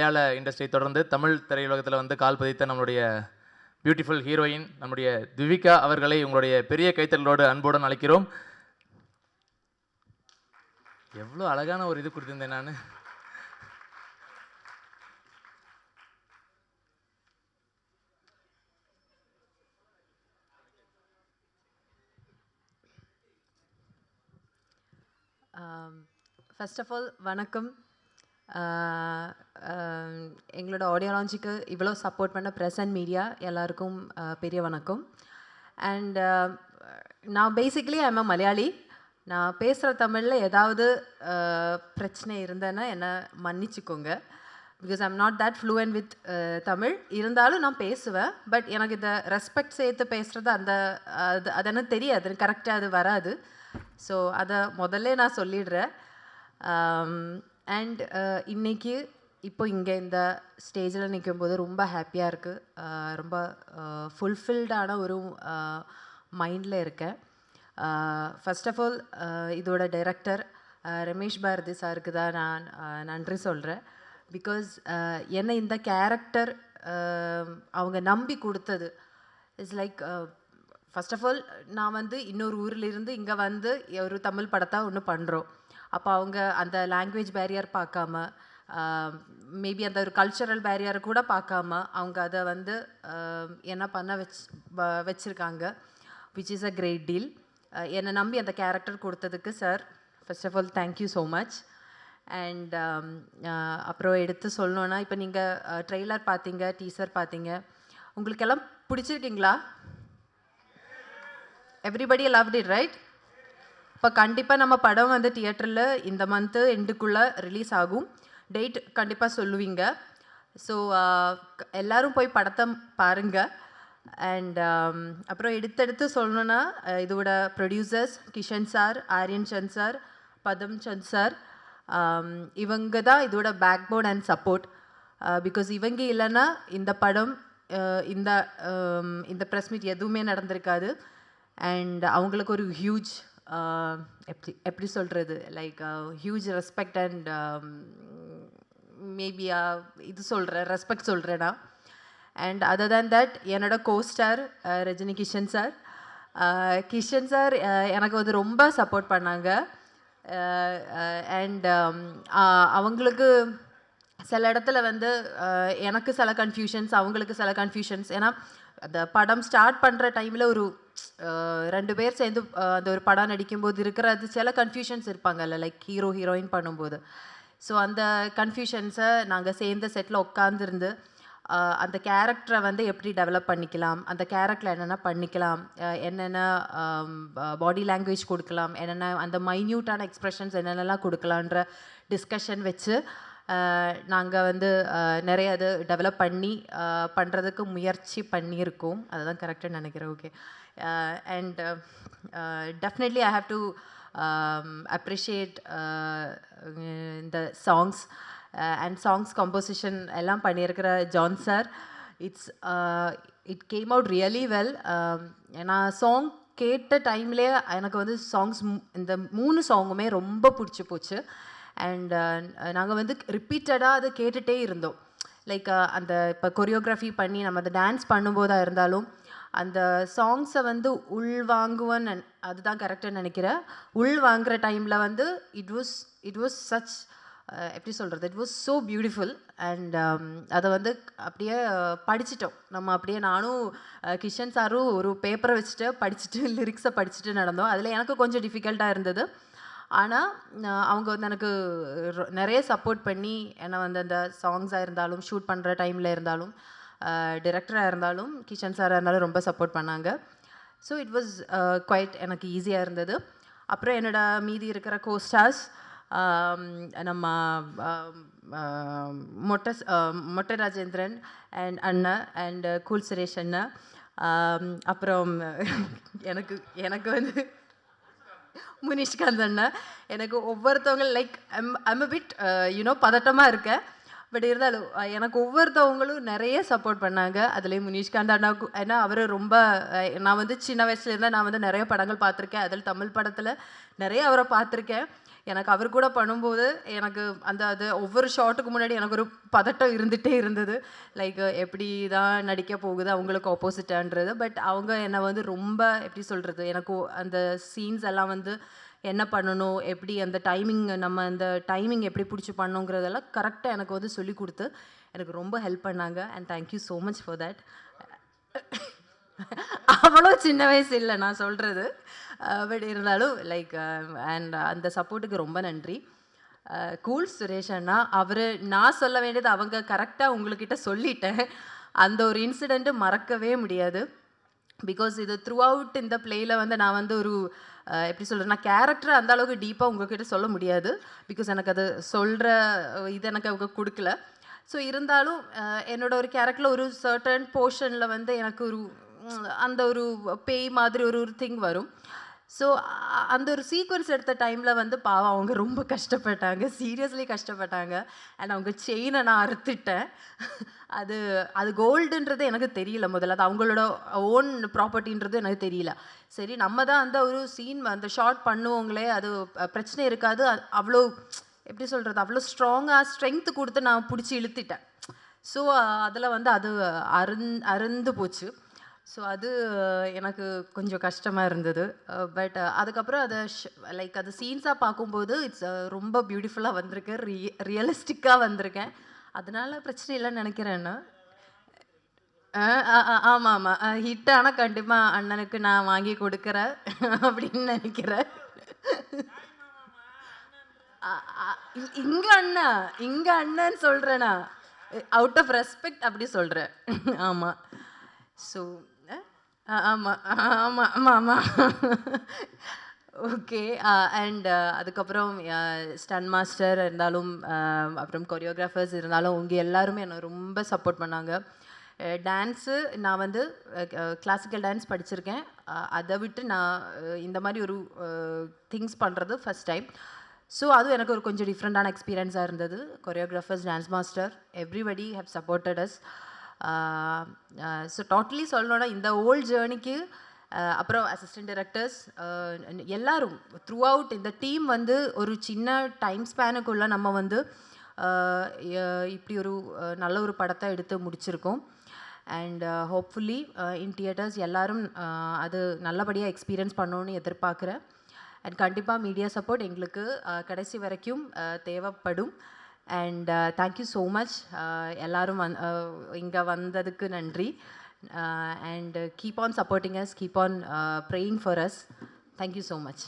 மலையாள இண்டஸ்ட்ரி தொடர்ந்து தமிழ் திரையுலகத்தில் வந்து கால் பதித்த நம்மளுடைய பியூட்டிஃபுல் ஹீரோயின் நம்முடைய திவிகா அவர்களை உங்களுடைய பெரிய கைத்தறலோடு அன்புடன் அழைக்கிறோம். எவ்வளோ அழகான ஒரு இது கொடுத்துருந்தேன் நான். ஃபர்ஸ்ட் ஆஃப் ஆல் வணக்கம். எங்களோட ஆடியோ இவ்வளோ சப்போர்ட் பண்ண ப்ரெஸ் அண்ட் மீடியா எல்லாருக்கும் பெரிய வணக்கம். அண்ட் நான் பேசிக்கலி ஐம் அ மலையாளி. நான் பேசுகிற தமிழில் ஏதாவது பிரச்சனை இருந்தேன்னா என்னை மன்னிச்சுக்கோங்க. Because I'm not that fluent with Tamil. இருந்தாலும் நான் பேசுவேன். பட் எனக்கு இதை ரெஸ்பெக்ட் சேர்த்து பேசுகிறது அந்த அது அது எனக்கு தெரியாது. கரெக்டாக அது வராது. ஸோ அதை முதல்ல நான் சொல்லிடுறேன். Um, அண்ட் இன்னைக்கு இப்போ இங்கே இந்த ஸ்டேஜில் நிற்கும்போது ரொம்ப ஹாப்பியாக இருக்குது ரொம்ப ஃபுல்ஃபில்டான ஒரு மைண்டில் இருக்கேன். ஃபஸ்ட் ஆஃப் ஆல் இதோட டைரக்டர் ரமேஷ் பாரதி சாருக்கு தான் நான் நன்றி சொல்கிறேன் பிகாஸ் என்னை இந்த கேரக்டர் அவங்க நம்பி கொடுத்தது. It's like first of all நான் வந்து இன்னொரு ஊர்லேருந்து இங்கே வந்து ஒரு தமிழ் படத்தை ஒன்று பண்ணுறோம் அப்போ அவங்க அந்த லாங்குவேஜ் பேரியர் பார்க்காம மேபி அந்த ஒரு கல்ச்சரல் பேரியர் கூட பார்க்காம அவங்க அதை வந்து என்ன பண்ண வச் வ- which is a great deal என்னை நம்பி அந்த கேரக்டர் கொடுத்ததுக்கு sir first of all thank you so much and அப்புறம் எடுத்து சொல்லணுன்னா இப்போ நீங்கள் ட்ரெய்லர் பார்த்தீங்க டீசர் பார்த்தீங்க உங்களுக்கெல்லாம் பிடிச்சிருக்கீங்களா? எவ்ரிபடி லவ் இட் ரைட் இப்போ கண்டிப்பாக நம்ம படம் வந்து தியேட்டரில் இந்த மந்த்து எண்டுக்குள்ளே ரிலீஸ் ஆகும். டேட் கண்டிப்பாக சொல்லுவீங்க. ஸோ uh, எல்லாரும் போய் படத்தை பாருங்கள் அண்ட் um, அப்புறம் எடுத்தெடுத்து சொல்லணுன்னா இதோட producers Kishan sir Aryan Chand sir Padam Chand sir um, இவங்க தான் இதோட backbone and support because இவங்க இல்லைன்னா இந்த படம் இந்த um, இந்த ப்ரெஸ் மீட் எதுவுமே நடந்திருக்காது. அண்ட் அவங்களுக்கு ஒரு ஹியூஜ் எப்படி எப்படி சொல்கிறது like huge respect and maybe இது சொல்கிறேன் ரெஸ்பெக்ட் சொல்கிறேன் நான் அண்ட் அதர் தேன் தட் என்னோட costar uh, Rajini Kishan sir uh, Kishan sir uh, எனக்கு வந்து ரொம்ப சப்போர்ட் பண்ணாங்க. அண்ட் um, அவங்களுக்கு சில இடத்துல வந்து எனக்கு சில கன்ஃபியூஷன்ஸ் அவங்களுக்கு சில கன்ஃபியூஷன்ஸ் ஏன்னா அந்த படம் ஸ்டார்ட் பண்ணுற டைமில் ஒரு ரெண்டு பேர் சேர்ந்து அந்த ஒரு படம் நடிக்கும்போது இருக்கிறது சில கன்ஃபியூஷன்ஸ் இருப்பாங்கல்ல லைக் ஹீரோ ஹீரோயின் பண்ணும்போது. ஸோ அந்த கன்ஃபியூஷன்ஸை நாங்கள் சேர்ந்த செட்டில் உட்காந்துருந்து அந்த கேரக்டரை வந்து எப்படி டெவலப் பண்ணிக்கலாம் அந்த கேரக்டரில் என்னென்ன பண்ணிக்கலாம் என்னென்ன பாடி லாங்குவேஜ் கொடுக்கலாம் என்னென்ன அந்த மைன்யூட்டான எக்ஸ்ப்ரெஷன்ஸ் என்னென்னலாம் கொடுக்கலான்ற டிஸ்கஷன் வச்சு நாங்கள் வந்து நிறைய அது டெவலப் பண்ணி பண்ணுறதுக்கு முயற்சி பண்ணியிருக்கோம். அதுதான் கரெக்டாக நினைக்கிறேன். Okay and definitely I have to appreciate இந்த சாங்ஸ் அண்ட் சாங்ஸ் கம்போசிஷன் எல்லாம் பண்ணியிருக்கிற John sir it's it came out really well நான் சாங் கேட்ட டைம்லேயே எனக்கு வந்து சாங்ஸ் இந்த மூணு சாங்குமே ரொம்ப பிடிச்சி போச்சு. அண்ட் uh, uh, நாங்கள் வந்து ரிப்பீட்டடாக அதை கேட்டுகிட்டே இருந்தோம். லைக் uh, அந்த இப்போ கொரியோகிராஃபி பண்ணி நம்ம அதை டான்ஸ் பண்ணும்போதாக இருந்தாலும் அந்த சாங்ஸை வந்து உள் வாங்குவேன்னு அதுதான் கரெக்டாக நினைக்கிறேன் உள் வாங்குகிற டைமில் வந்து it was it was such எப்படி சொல்கிறது it was so beautiful and அதை வந்து அப்படியே படிச்சிட்டோம். நம்ம அப்படியே நானும் கிஷன் சாரும் ஒரு பேப்பரை வச்சுட்டு படிச்சுட்டு லிரிக்ஸை படிச்சுட்டு நடந்தோம். அதில் எனக்கு கொஞ்சம் டிஃபிகல்ட்டாக இருந்தது. ஆனால் அவங்க வந்து எனக்கு ரொ- நிறைய சப்போர்ட் பண்ணி என்னை வந்து அந்த சாங்ஸாக இருந்தாலும் ஷூட் பண்ணுற டைமில் இருந்தாலும் டிரெக்டராக இருந்தாலும் கிஷன் சாராக இருந்தாலும் ரொம்ப சப்போர்ட் பண்ணாங்க. ஸோ இட் வாஸ் குவைட் எனக்கு ஈஸியாக இருந்தது. அப்புறம் என்னோட மீதி இருக்கிற கோஸ்டார்ஸ் நம்ம மொட்டை மொட்டை ராஜேந்திரன் அண்ட் அண்ணா அண்ட் கூல் சுரேஷ் அண்ணா. அப்புறம் எனக்கு எனக்கு வந்து முனிஷ்காந்த் அண்ணா. எனக்கு ஒவ்வொருத்தவங்க like I'm I'm bit you know பதட்டமாக இருக்கேன். பட் இருந்தாலும் uh, எனக்கு ஒவ்வொருத்தவங்களும் நிறைய சப்போர்ட் பண்ணாங்க. அதுலேயும் முனிஷ்காந்த் அண்ணாவுக்கு ஏன்னா அவர் ரொம்ப uh, நான் வந்து சின்ன வயசுலேருந்தே நான் வந்து நிறைய படங்கள் பார்த்துருக்கேன். அதில் தமிழ் படத்தில் நிறைய அவரை பார்த்துருக்கேன். எனக்கு அவர் கூட பண்ணும்போது எனக்கு அந்த அது ஒவ்வொரு ஷாட்டுக்கு முன்னாடி எனக்கு ஒரு பதட்டம் இருந்துகிட்டே இருந்தது. லைக் எப்படி தான் நடிக்க போகுது அவங்களுக்கு ஆப்போசிட்டான்றது பட் அவங்க என்னை வந்து ரொம்ப எப்படி சொல்கிறது எனக்கு அந்த சீன்ஸ் எல்லாம் வந்து என்ன பண்ணணும் எப்படி அந்த டைமிங் நம்ம அந்த டைமிங் எப்படி பிடிச்சி பண்ணணுங்கிறதெல்லாம் கரெக்டாக எனக்கு வந்து சொல்லி கொடுத்து எனக்கு ரொம்ப ஹெல்ப் பண்ணாங்க. And thank you so much for that அவ்வளோ சின்ன வயசு இல்லை நான் சொல்கிறது பட் இருந்தாலும் லைக் அண்ட் அந்த சப்போர்ட்டுக்கு ரொம்ப நன்றி. கூல் சுரேஷ் அண்ணா அவர் நான் சொல்ல வேண்டியது அவங்க கரெக்டாக உங்கள்கிட்ட சொல்லிட்டேன். அந்த ஒரு இன்சிடெண்ட்டு மறக்கவே முடியாது. பிகாஸ் இது த்ரூ அவுட் இந்த பிளேயில் வந்து நான் வந்து ஒரு எப்படி சொல்கிறது நான் கேரக்டர் அந்த அளவுக்கு டீப்பாக உங்ககிட்ட சொல்ல முடியாது. பிகாஸ் எனக்கு அது சொல்கிற இது எனக்கு அவங்க கொடுக்கல. ஸோ இருந்தாலும் என்னோட ஒரு கேரக்டரில் ஒரு சர்டன் போர்ஷனில் வந்து எனக்கு ஒரு அந்த ஒரு பேய் மாதிரி ஒரு ஒரு திங் வரும். ஸோ அந்த ஒரு சீக்வன்ஸ் எடுத்த டைமில் வந்து பாவம் அவங்க ரொம்ப கஷ்டப்பட்டாங்க. சீரியஸ்லி கஷ்டப்பட்டாங்க. அண்ட் அவங்க செயினை நான் அறுத்துட்டேன். அது அது கோல்டுன்றது எனக்கு தெரியல முதல்ல. அது அவங்களோட ஓன் ப்ராப்பர்ட்டின்றது எனக்கு தெரியல. சரி நம்ம தான் அந்த ஒரு சீன் அந்த ஷார்ட் பண்ணுவோங்களே அது பிரச்சனை இருக்காது. அவ்வளோ எப்படி சொல்கிறது அவ்வளோ ஸ்ட்ராங்காக ஸ்ட்ரென்த் கொடுத்து நான் பிடிச்சி இழுத்துட்டேன். ஸோ அதில் வந்து அது அருந் அருந்து போச்சு ஸோ அது எனக்கு கொஞ்சம் கஷ்டமாக இருந்தது. பட் அதுக்கப்புறம் அதை லைக் அது சீன்ஸாக பார்க்கும்போது இட்ஸ் ரொம்ப பியூட்டிஃபுல்லாக வந்திருக்கு. ரி ரியலிஸ்டிக்காக வந்திருக்கேன். அதனால பிரச்சனை இல்லைன்னு நினைக்கிறேன்னு ஆமாம் ஆமாம் ஹிட் ஆனால் கண்டிப்பாக அண்ணனுக்கு நான் வாங்கி கொடுக்குறேன் அப்படின்னு நினைக்கிறேன். இங்கே இ- அண்ணா இங்கே அண்ணன் சொல்கிறேண்ணா அவுட் ஆஃப் ரெஸ்பெக்ட் அப்படி சொல்கிறேன் ஆமாம் ஸோ eh? ஆமாம் ஆமாம் ஆமாம் ஆமாம் ஓகே அண்ட் அதுக்கப்புறம் ஸ்டன் மாஸ்டர் இருந்தாலும் அப்புறம் கொரியோகிராஃபர்ஸ் இருந்தாலும் உங்கள் எல்லாருமே என்னை ரொம்ப சப்போர்ட் பண்ணாங்க. டான்ஸு நான் வந்து கிளாசிக்கல் டான்ஸ் படிச்சிருக்கேன். அதை விட்டு நான் இந்த மாதிரி ஒரு திங்ஸ் பண்ணுறது ஃபஸ்ட் டைம் ஸோ அதுவும் எனக்கு ஒரு கொஞ்சம் டிஃப்ரெண்ட்டான எக்ஸ்பீரியன்ஸாக இருந்தது. Choreographers dance master everybody have supported us so totally சொல்லணும்னா இந்த ஓல்ட் ஜேர்னிக்கு அப்புறம் அசிஸ்டன்ட் டைரக்டர்ஸ் எல்லாரும் த்ரூ அவுட் இந்த டீம் வந்து ஒரு சின்ன டைம் ஸ்பேனுக்குள்ளே நம்ம வந்து இப்படி ஒரு நல்ல ஒரு படத்தை எடுத்து முடிச்சிருக்கோம். அண்ட் ஹோப்ஃபுல்லி இன் தியேட்டர்ஸ் எல்லோரும் அது நல்லபடியாக எக்ஸ்பீரியன்ஸ் பண்ணணும்னு எதிர்பார்க்குறேன். அண்ட் கண்டிப்பாக மீடியா சப்போர்ட் எங்களுக்கு கடைசி வரைக்கும் தேவைப்படும். அண்ட் தேங்க்யூ ஸோ மச் எல்லாரும் வந் இங்கே வந்ததுக்கு நன்றி and keep on supporting us keep on praying for us thank you so much